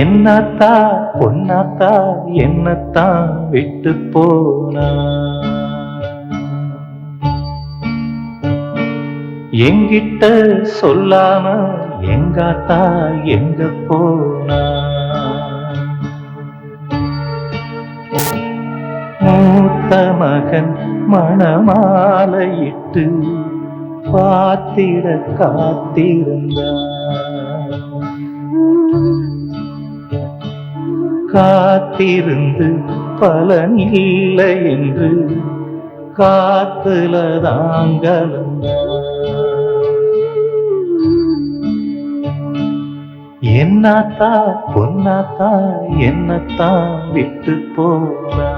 என்னத்தா பொன்னாத்தா என்னத்தான் விட்டு போனா? எங்கிட்ட சொல்லாம எங்காத்தா எங்க போனா? மூத்த மகன் மணமாலையிட்டு பார்த்திட காத்திருந்தான். காத்திருந்து பலன் இல்லை என்று காத்துல தாங்கலந்த என்னத்தா பொன்னாத்தா என்னத்தான் விட்டு போனா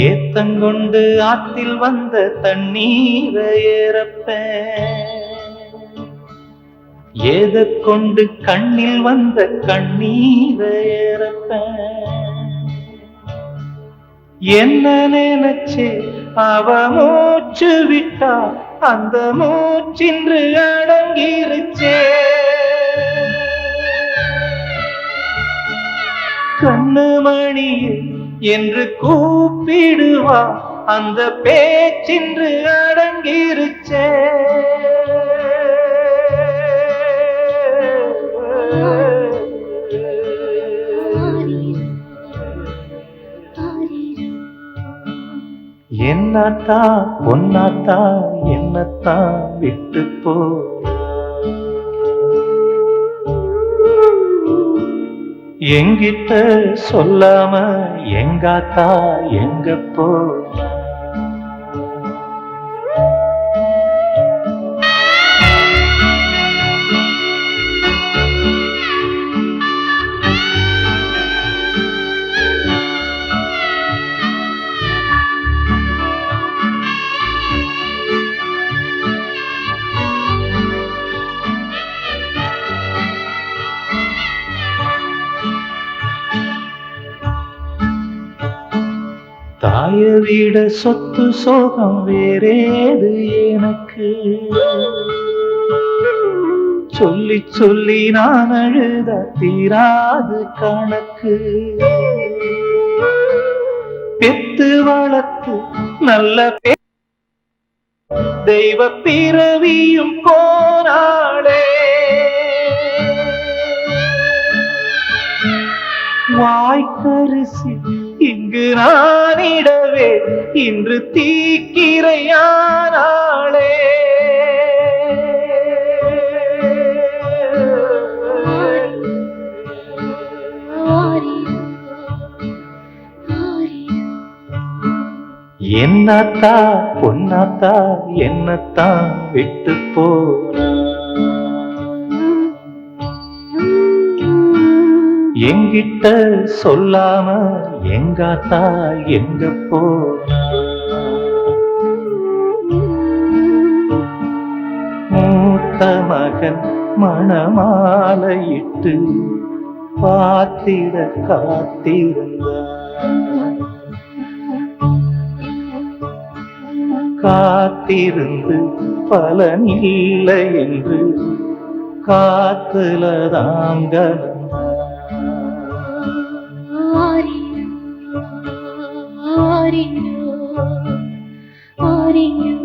ஏத்தங்கொண்டு ஆத்தில் வந்த தண்ணீரை ஏறப்பேன் ஏத கொண்டு கண்ணில் வந்த கண்ணீரை ஏறப்பேன் என்ன நினைச்சு அவ மூச்சு விட்டா அந்த மூச்சின்று அடங்கிருச்சே. கண்ணு மணியில் என்று கூப்பிடுவா. அந்த பேச்சின்று அடங்கிருச்சே. என்னத்தா பொன்னாத்தா என்னத்தான் விட்டு போ. எங்கிட்ட சொல்லாம எங்காத்தா எங்க போ தாயை விட சொத்து சோகம் வேறேது எனக்கு? சொல்லி சொல்லி நான் அழுத தீராது கணக்கு. பெத்து வளர்த்து நல்ல பே- தெய்வ பிறவியும் போனாளே வாய்க்கரிசி. இங்கு நானிடவே இன்று தீக்கிரையானாளே. என்னத்தா பொன்னாத்தா என்னத்தான் விட்டு போ எங்கிட்ட சொல்லாம எங்காத்தா எங்க போனா? மூத்த மகன் மணமாலையிட்டு பார்த்திட காத்திருந்தான் காத்திருந்து பலன் இல்லை என்று காத்துல தாங்கலந்தான் അറിഞ്ഞു അറിഞ്ഞു